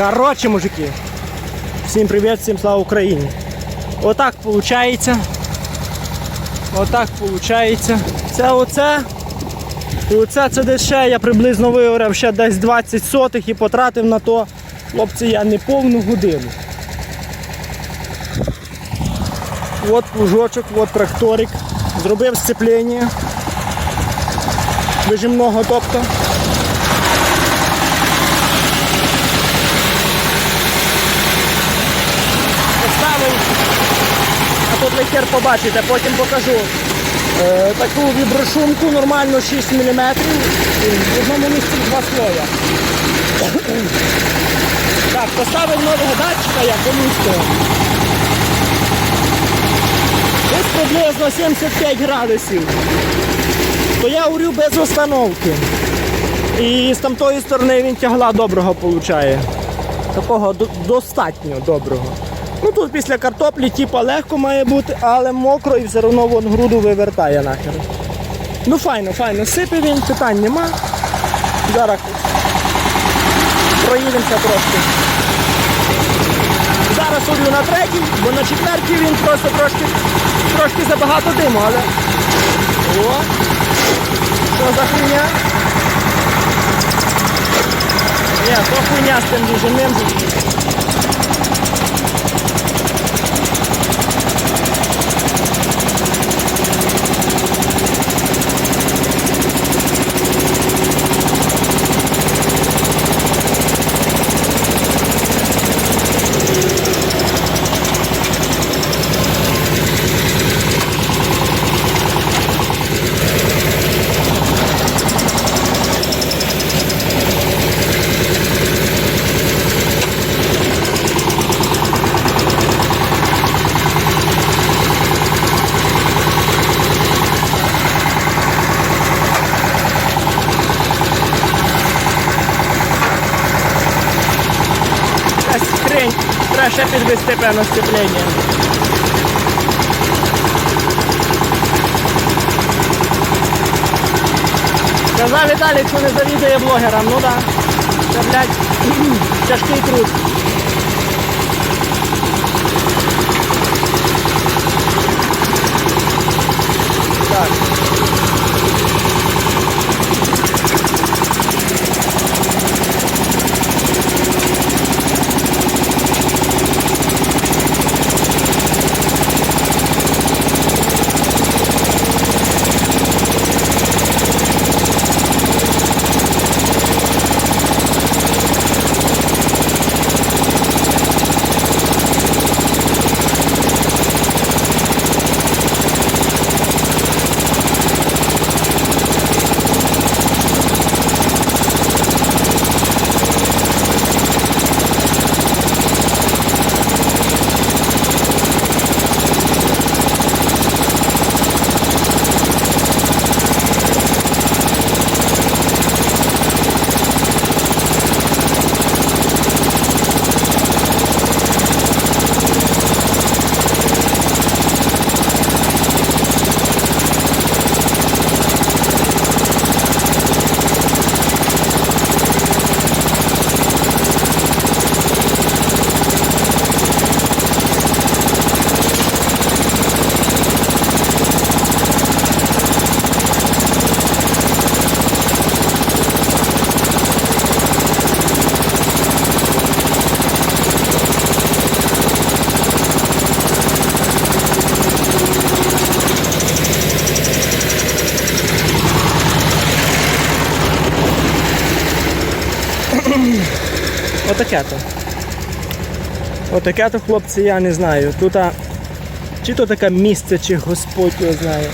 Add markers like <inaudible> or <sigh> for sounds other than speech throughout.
Коротше, мужики. Всім привіт, всім слава Україні. Отак виходить. Отак виходить. Це оце. І оце це десь ще я приблизно вигорав ще десь 20 сотих і потратив на то, хлопці, я не повну годину. От плужочок, от тракторик. Зробив сцеплення. Вижимного тобто. Поставив. А тут ви хер побачите, потім покажу. Е, таку віброшумку нормально 6 мм. В одному місці два слоя. <coughs> Так, поставив нового датчика я помістив. Десь приблизно 75 градусів. То я урю без установки. І з тамтої сторони він тягла доброго получає. Такого достатньо доброго. Ну тут після картоплі типа легко має бути, але мокро і все одно вон груду вивертає нахер. Ну файно, файно. Сипе він, питань нема. Зараз проїдемося трошки. Зараз урю на третій, бо на четвертій він просто трошки, трошки забагато диму, але. О! Що за хуйня? Ні, то хуйня з тим віженим. Якась Певне сцеплення. Казав Віталій, що не завідує блогерам, ну да. Це, блядь, <clears throat> тяжкий труд. Так. Отаке то. Отаке то, хлопці, я не знаю. Тут а, чи то таке місце, чи Господь його знає.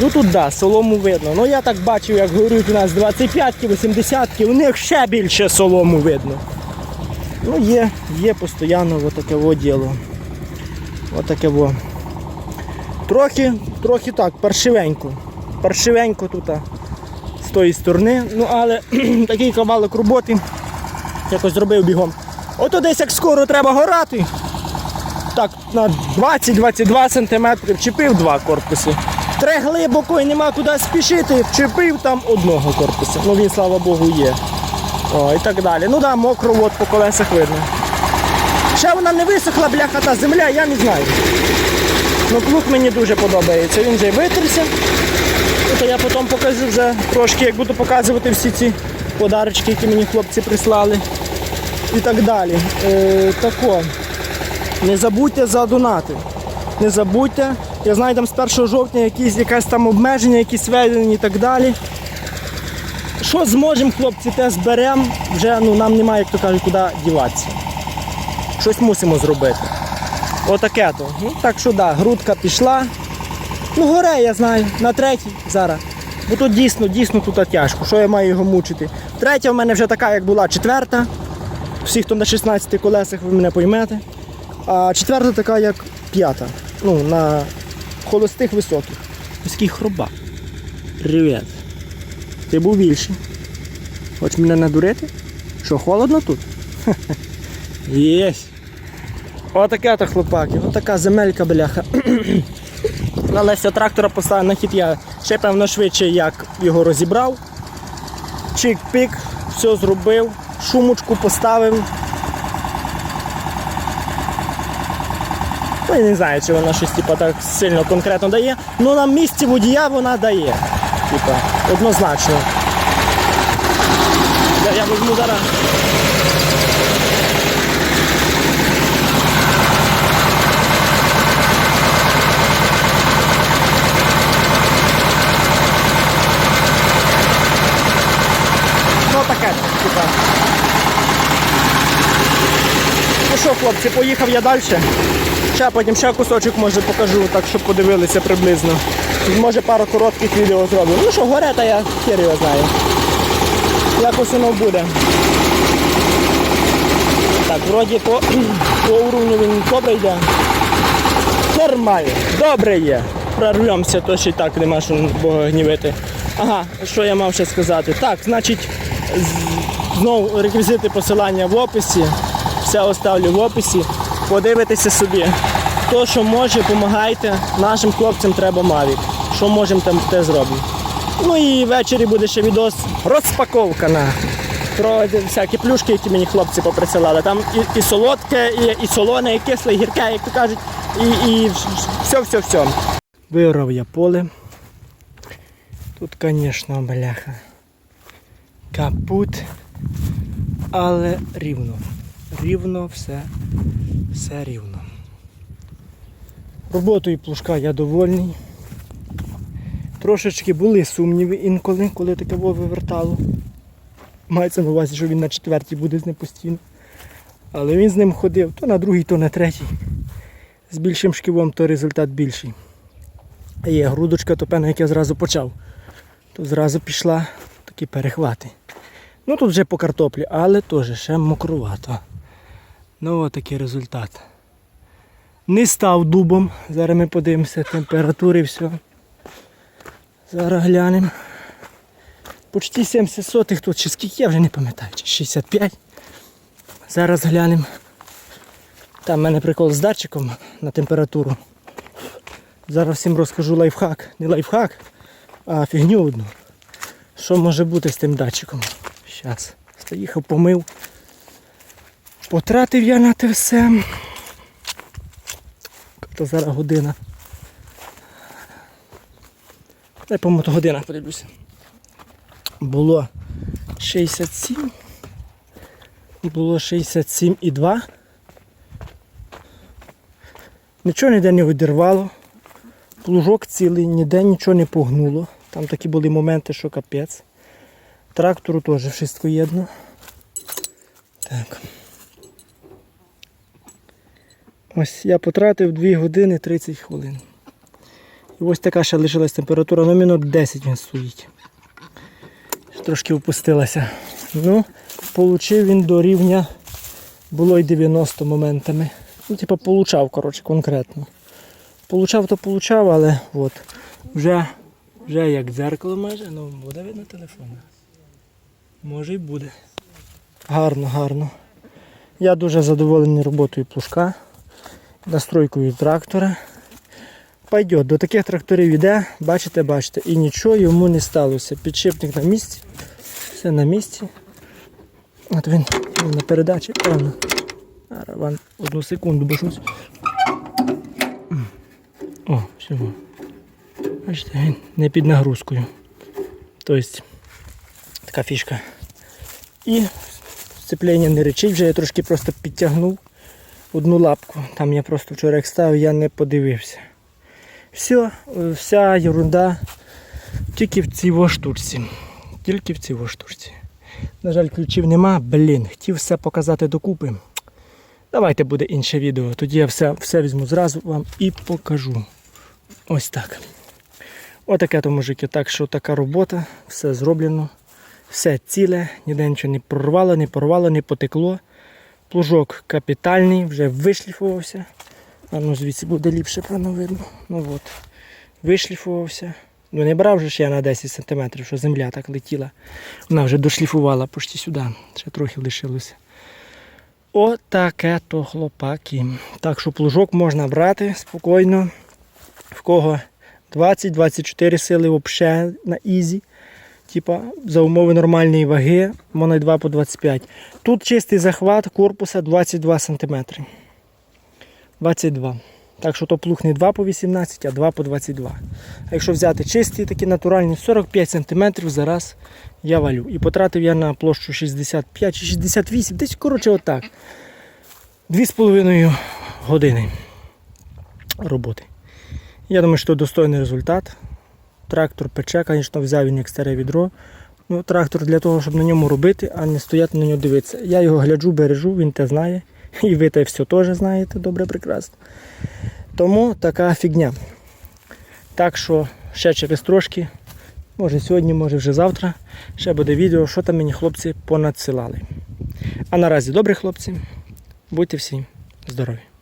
Ну тут да, солому видно. Ну я так бачив, як горють у нас 25-ки, 80-ки, у них ще більше солому видно. Ну є, є постійно отаке во діло. Отаке во. Трохи, трохи так, паршивенько. Паршивенько тут з тої сторони. Ну але <clears throat> такий кавалок роботи якось зробив бігом. Ото десь як скоро треба горати. Так, на 20-22 см вчепив два корпуси. Три глибоко і нема куди спішити, вчепив там одного корпуса. Ну він, слава Богу, є. О, і так далі. Ну да, мокро от по колесах видно. Ще вона не висохла, бляха, та земля, я не знаю. Ну плуг мені дуже подобається. Він вже витерся. Ну, То я потім покажу вже трошки, як буду показувати всі ці подарочки, які мені хлопці прислали. І так далі. Е, тако. Не забудьте за донати. Не забудьте. Я знаю, там з 1 жовтня якісь, якесь там обмеження, якісь введені і так далі. Що зможемо, хлопці, те зберемо, вже ну, нам немає, як то кажуть, куди діватися. Щось мусимо зробити. Отаке то. Ну, так що да, грудка пішла. Ну, горе, я знаю, на третій зараз. Бо тут дійсно, дійсно тут тяжко. Що я маю його мучити? Третя в мене вже така, як була четверта. Всі, хто на 16 колесах, ви мене поймете. А четверта така, як п'ята. Ну, на холостих високих. Міський хроба. Привіт. Ти був більший. Хочеш мене надурити? Що, холодно тут? <laughs> Єсть. Отаке то хлопаки, отака земелька бляха. <clears throat> Але ся трактора поставив на хід я ще певно швидше як його розібрав. Чик-пік, все зробив, шумочку поставив. Ну, я не знаю, чи вона щось типу, так сильно конкретно дає. Ну на місці водія вона дає. Типа, однозначно. Я, я візьму зараз. Ну таке, типа. Ну що, хлопці, поїхав я далі. Ще потім ще кусочок може покажу, так щоб подивилися приблизно. Може пару коротких відео зроблю. Ну що, горе, та я хер його знаю. Якось воно буде. Так, вроді по, <clears throat> по уровню він добре йде. Нормально, добре є. Прорвемося, то ще й так нема що Бога гнівити. Ага, що я мав ще сказати? Так, значить, знову реквізити посилання в описі. Все оставлю в описі. Подивитися собі. Хто що може, допомагайте. Нашим хлопцям треба Mavic. Що можемо, там те зробимо. Ну і ввечері буде ще відос розпаковка на про всякі плюшки, які мені хлопці поприсилали. Там і, і солодке, і, і солоне, і кисле, і гірке, як то кажуть, і, і все-все-все. Вирав я поле. Тут, звісно, бляха. Капут. Але рівно. Рівно все. Все рівно. Роботою плужка я довольний. Трошечки були сумніви інколи, коли таке вивертало. Мається на увазі, що він на четвертій буде з ним постійно. Але він з ним ходив то на другий, то на третій. З більшим шківом, то результат більший. А є грудочка, то певно, як я зразу почав, то зразу пішла такі перехвати. Ну тут вже по картоплі, але теж ще мокрувато. Ну отакий результат. Не став дубом. Зараз ми подивимося температури і все. Зараз глянемо. Почти 70 сотих тут, чи скільки я вже не пам'ятаю, чи 65. Зараз глянемо. Там в мене прикол з датчиком на температуру. Зараз всім розкажу лайфхак. Не лайфхак, а фігню одну. Що може бути з тим датчиком? Зараз. Заїхав, помив. Потратив я на те все. То зараз година. Дай по мотогодинах подивлюся. Було 67. Було 67,2. Нічого ніде не видірвало. Плужок цілий, ніде нічого не погнуло. Там такі були моменти, що капець. Трактору теж все єдно. Так. Ось я потратив 2 години 30 хвилин. І ось така ще лишилась температура, ну мінут 10 він стоїть. Трошки опустилася. Ну, получив він до рівня, було й 90 моментами. Ну, типа, получав, коротше, конкретно. Получав, то получав, але от, вже, вже як дзеркало майже, ну буде видно телефон. Може й буде. Гарно, гарно. Я дуже задоволений роботою плужка, настройкою трактора. Пойдет, до таких тракторів йде, бачите, бачите, і нічого йому не сталося. Підшипник на місці, все на місці. От він, він на передачі, певно. Зараз одну секунду, бо щось. О, все. Бачите, він не під нагрузкою. Тобто така фішка. І сцеплення не речить, вже я трошки просто підтягнув одну лапку. Там я просто вчора як ставив, я не подивився. Все, вся ерунда тільки в цій во штучці. Тільки в цій во штучці. На жаль, ключів нема, блін, хотів все показати докупи. Давайте буде інше відео. Тоді я все, все візьму зразу вам і покажу. Ось так. Отаке то, мужики. Так що така робота, все зроблено, все ціле, ніде нічого не прорвало, не порвало, не потекло. Плужок капітальний, вже вишліфувався. А ну звідси буде ліпше певно видно. Ну от. Вишліфувався. Ну не брав же ж я на 10 см, що земля так летіла. Вона вже дошліфувала почти сюди. Ще трохи лишилося. Отаке то хлопаки. Так що плужок можна брати спокійно. В кого 20-24 сили взагалі на ізі. Типа за умови нормальної ваги, можна 2 по 25. Тут чистий захват корпуса 22 см. 22. Так що то плуг не 2 по 18, а 2 по 22. А якщо взяти чисті, такі натуральні, 45 см зараз я валю. І потратив я на площу 65 чи 68, десь коротше отак. 2,5 години роботи. Я думаю, що достойний результат. Трактор пече, звісно, взяв він як старе відро. Ну, трактор для того, щоб на ньому робити, а не стояти на нього дивитися. Я його гляджу, бережу, він те знає. <laughs> І ви те все теж знаєте, добре, прекрасно. Тому така фігня. Так що ще через трошки, може сьогодні, може вже завтра, ще буде відео, що там мені хлопці понадсилали. А наразі добре, хлопці, будьте всі здорові.